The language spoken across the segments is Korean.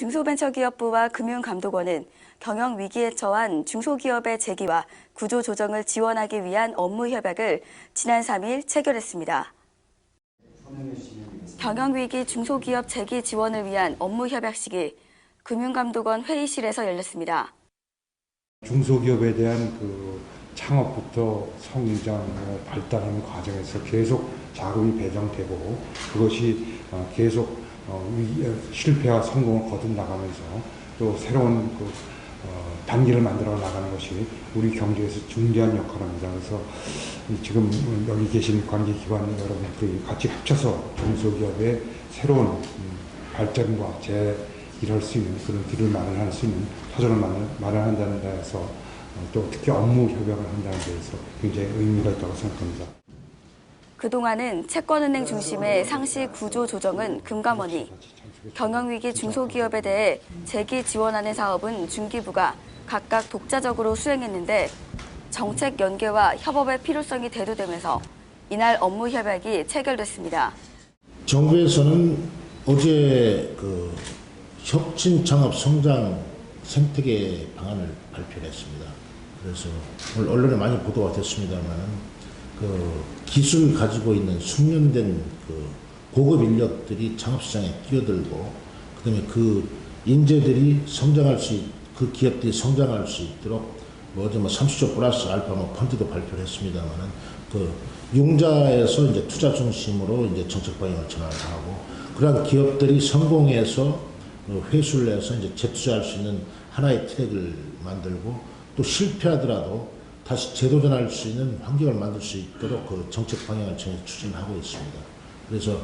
중소벤처기업부와 금융감독원은 경영 위기에 처한 중소기업의 재기와 구조 조정을 지원하기 위한 업무 협약을 지난 3일 체결했습니다. 경영 위기 중소기업 재기 지원을 위한 업무 협약식이 금융감독원 회의실에서 열렸습니다. 중소기업에 대한 그 창업부터 성장, 뭐 발달하는 과정에서 계속 자금이 배정되고 그것이 어, 계속 어, 위- 실패와 성공을 거듭 나가면서 또 새로운 그 어, 단계를 만들어 나가는 것이 우리 경제에서 중요한 역할을 합니다. 그래서 이 지금 여기 계신 관계기관 여러분들이 같이 합쳐서 중소기업의 새로운 음, 발전과 재일할 수 있는 그런 길을 마련할 수 있는 터전을 마련- 마련한다는 데에서 어, 또 특히 업무 협약을 한다는 데에서 굉장히 의미가 있다고 생각합니다. 그동안은 채권은행 중심의 상시 구조 조정은 금감원이 경영위기 중소기업에 대해 재기 지원하는 사업은 중기부가 각각 독자적으로 수행했는데 정책 연계와 협업의 필요성이 대두되면서 이날 업무 협약이 체결됐습니다. 정부에서는 어제 그 혁신 창업 성장 생태계 방안을 발표를 했습니다. 그래서 오늘 언론에 많이 보도가 됐습니다만 그 기술 가지고 있는 숙련된 그 고급 인력들이 창업 시장에 뛰어들고 그다음에 그 인재들이 성장할 수, 있- 그 기업들이 성장할 수 있도록 뭐 어제 뭐 30조 플러스 알파 뭐 펀드도 발표를 했습니다만은 그 융자에서 이제 투자 중심으로 이제 정책 방향을 전환하고 그러한 기업들이 성공해서 그 회수를 해서 이제 재투자할 수 있는 하나의 트랙을 만들고 또 실패하더라도 다시 재도전할 수 있는 환경을 만들 수 있도록 그 정책 방향을 정해 추진하고 있습니다. 그래서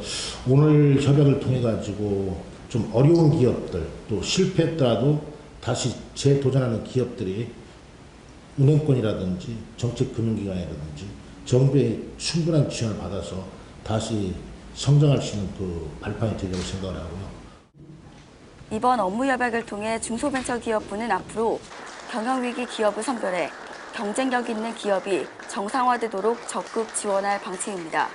오늘 협약을 통해 가지고 좀 어려운 기업들 또 실패했더라도 다시 재도전하는 기업들이 은행권이라든지 정책금융기관이라든지 정부의 충분한 지원을 받아서 다시 성장할 수 있는 그 발판이 되리라고 생각을 하고요. 이번 업무 협약을 통해 중소벤처기업부는 앞으로 경영위기 기업을 선별해 경쟁력 있는 기업이 정상화되도록 적극 지원할 방침입니다.